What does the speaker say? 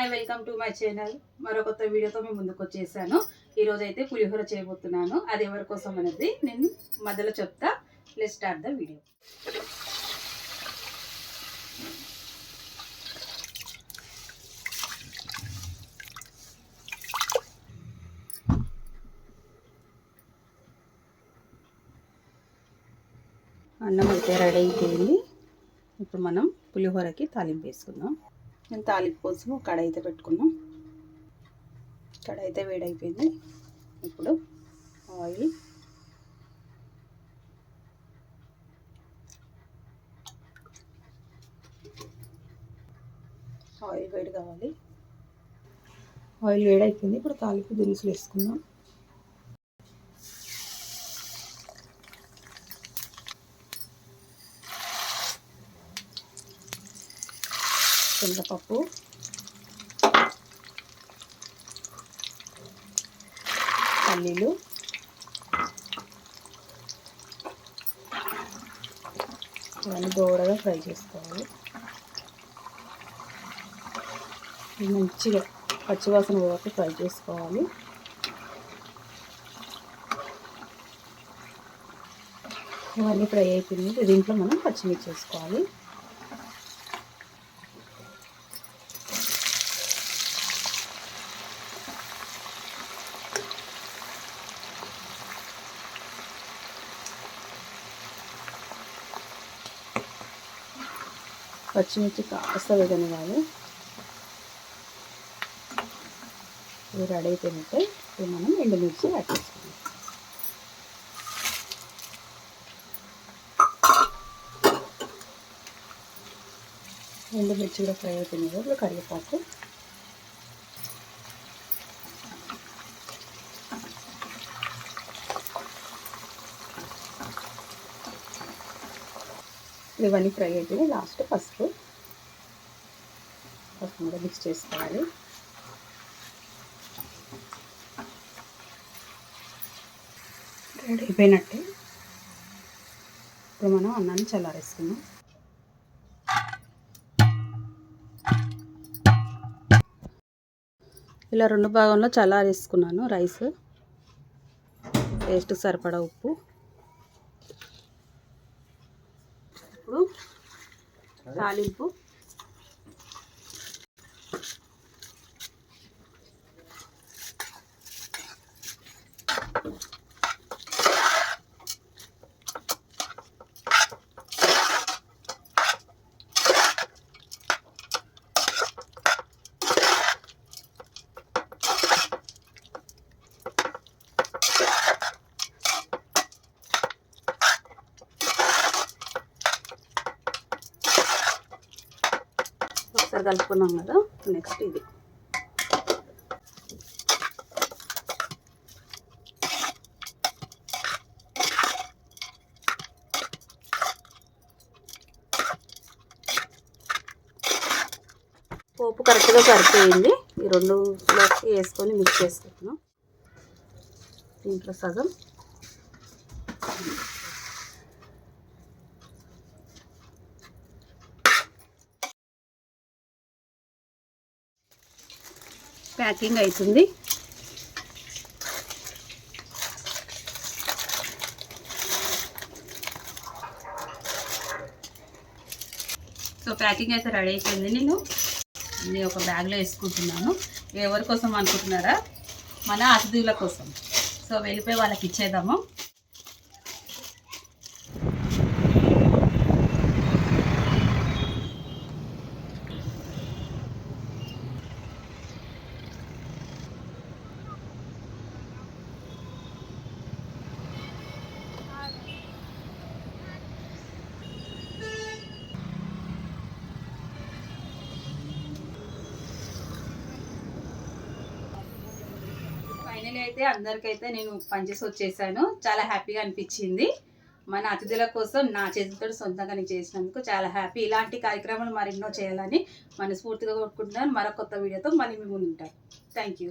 Hi welcome to my channel. మరో కొత్త వీడియోతో మేము ముందుకు వచ్చేసాను. ఈరోజు అయితే పులిహోర చేయబోతున్నాను. అది ఎవరి కోసం అనేది నేను మధ్యలో చెప్తా. లెట్ స్టార్ట్ ద వీడియో అన్నం అయితే రెడీ అయిపోయింది. ఇప్పుడు మనం పులిహోరకి తాలింపు వేసుకుందాం. నేను తాలింపు కోసం కడాయి అయితే పెట్టుకున్నాం. కడాయి అయితే వేడైపోయింది. ఇప్పుడు ఆయిల్. ఆయిల్ వేడి కావాలి. ఆయిల్ వేడైపోయింది. ఇప్పుడు తాలింపు దినుసులు వేసుకుందాం. శనగపప్పు. పల్లీలు. ఇవన్నీ దూరగా ఫ్రై చేసుకోవాలి. మంచిగా పచ్చివాసన వరకు ఫ్రై చేసుకోవాలి. ఇవన్నీ ఫ్రై అయిపోయింది దీంట్లో మనం పచ్చిమిర్చి వేసుకోవాలి. పచ్చిమిర్చి కాస్త వేగనివ్వాలి ఇవి రెడీ అయిపోయినట్టే ఇప్పుడు మనం ఎండుమిర్చి యాడ్ చేసుకుందాం ఎండుమిర్చి కూడా ఫ్రై అయిపోయింది కదా ఇప్పుడు కరివేపాకు ఇవన్నీ ఫ్రై అయిపోయి లాస్ట్ పసుపు పసుపు కూడా మిక్స్ చేసుకోవాలి. రెడీ అయిపోయినట్టే. ఇప్పుడు మనం అన్నాన్ని చల్లారేసుకున్నాం ఇలా రెండు భాగంలో చల్లారేసుకున్నాను రైస్. టేస్ట్ సరిపడా ఉప్పు. ఇప్పుడు తాలింపు. ఒకసారి కలుపుకున్నాం కదా. నెక్స్ట్ ఇది. పోపు కరెక్ట్గా సరిపోయింది. ఈ రెండు వేసుకొని మిక్స్ చేసుకుంటున్నాం. దీంట్లో సగం. ప్యాకింగ్ అవుతుంది సో ప్యాకింగ్ అయితే రెడీ అయిపోయింది నేను. నేను ఒక బ్యాగ్లో వేసుకుంటున్నాను. ఎవరి కోసం అనుకుంటున్నారా? మన అతిథుల కోసం. సో వెళ్ళిపోయి వాళ్ళకి ఇచ్చేద్దాము. అయితే అందరికైతే నేను పనిచేసి వచ్చేసాను. చాలా హ్యాపీగా అనిపించింది. మన అతిథుల కోసం నా చేతులతో సొంతంగా నేను చేసినందుకు చాలా హ్యాపీ. ఇలాంటి కార్యక్రమాలు మరెన్నో చేయాలని మనస్ఫూర్తిగా కోరుకుంటున్నాను. మరో కొత్త వీడియోతో మళ్ళీ మీ ముందు ఉంటాను. Thank you